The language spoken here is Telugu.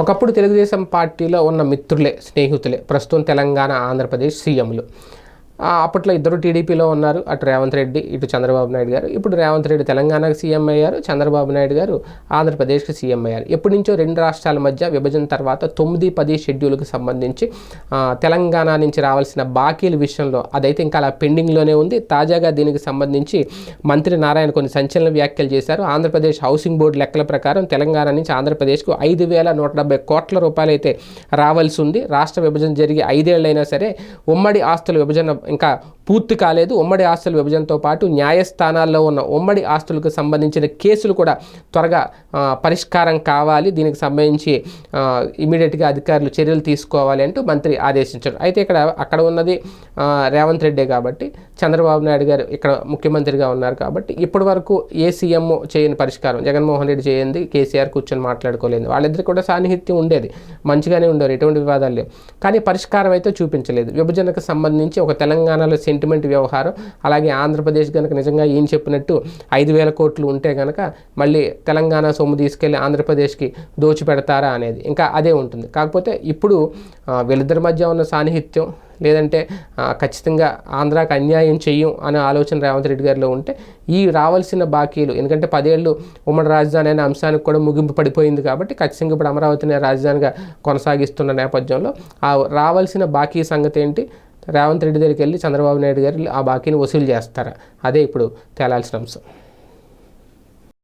ఒకప్పుడు తెలుగుదేశం పార్టీలో ఉన్న మిత్రులే స్నేహితులే ప్రస్తుతం తెలంగాణ ఆంధ్రప్రదేశ్ సీఎంలు. అప్పట్లో ఇద్దరు టీడీపీలో ఉన్నారు. అటు రేవంత్ రెడ్డి ఇటు చంద్రబాబు నాయుడు గారు. ఇప్పుడు రేవంత్ రెడ్డి తెలంగాణకు సీఎం అయ్యారు చంద్రబాబు నాయుడు గారు ఆంధ్రప్రదేశ్కి సీఎం అయ్యారు. ఎప్పటి నుంచో రెండు రాష్ట్రాల మధ్య విభజన తర్వాత తొమ్మిది పది షెడ్యూల్కి సంబంధించి తెలంగాణ నుంచి రావాల్సిన బాకీల విషయంలో అదైతే ఇంకా అలా పెండింగ్లోనే ఉంది. తాజాగా దీనికి సంబంధించి మంత్రి నారాయణ కొన్ని సంచలన వ్యాఖ్యలు చేశారు. ఆంధ్రప్రదేశ్ హౌసింగ్ బోర్డు లెక్కల ప్రకారం తెలంగాణ నుంచి ఆంధ్రప్రదేశ్కు ఐదు వేల నూట డెబ్బై కోట్ల రూపాయలు అయితే రావాల్సి ఉంది. రాష్ట్ర విభజన జరిగి ఐదేళ్ళైనా సరే ఉమ్మడి ఆస్తుల విభజన ఇంకా పూర్తి కాలేదు. ఉమ్మడి ఆస్తుల విభజనతో పాటు న్యాయస్థానాల్లో ఉన్న ఉమ్మడి ఆస్తులకు సంబంధించిన కేసులు కూడా త్వరగా పరిష్కారం కావాలి. దీనికి సంబంధించి ఇమీడియట్గా అధికారులు చర్యలు తీసుకోవాలి అంటూ మంత్రి ఆదేశించారు. అయితే ఇక్కడ అక్కడ ఉన్నది రేవంత్ రెడ్డే కాబట్టి చంద్రబాబు నాయుడు గారు ఇక్కడ ముఖ్యమంత్రిగా ఉన్నారు కాబట్టి ఇప్పటి వరకు ఏ సీఎం చేయని పరిష్కారం? జగన్మోహన్ రెడ్డి చేయండి కేసీఆర్ కూర్చొని మాట్లాడుకోలేదు. వాళ్ళిద్దరు కూడా సాన్నిహిత్యం ఉండేది. మంచిగానే ఉండేవారు. ఎటువంటి వివాదాలు లేవు. కానీ పరిష్కారం అయితే చూపించలేదు. విభజనకు సంబంధించి ఒక తెలంగాణలో సెంటిమెంట్ వ్యవహారం. అలాగే ఆంధ్రప్రదేశ్ కనుక నిజంగా ఈయన చెప్పినట్టు ఐదు వేల కోట్లు ఉంటే కనుక మళ్ళీ తెలంగాణ సొమ్ము తీసుకెళ్ళి ఆంధ్రప్రదేశ్కి దోచిపెడతారా అనేది. ఇంకా అదే ఉంటుంది. కాకపోతే ఇప్పుడు వీళ్ళిద్దరి మధ్య ఉన్న సాన్నిహిత్యం లేదంటే ఖచ్చితంగా ఆంధ్రాకి అన్యాయం చెయ్యం అనే ఆలోచన రేవంత్ రెడ్డి గారిలో ఉంటే ఈ రావాల్సిన బాకీలు ఎందుకంటే పదేళ్ళు ఉమ్మడి రాజధాని అనే అంశానికి కూడా ముగింపు పడిపోయింది కాబట్టి ఖచ్చితంగా ఇప్పుడు అమరావతిని రాజధానిగా కొనసాగిస్తున్న నేపథ్యంలో ఆ రావాల్సిన బాకీ సంగతి ఏంటి? రేవంత్ రెడ్డి దగ్గరికి వెళ్ళి చంద్రబాబు నాయుడు గారు ఆ బాకీని వసూలు చేస్తారా? అదే ఇప్పుడు తేలాల్సిన అంశం.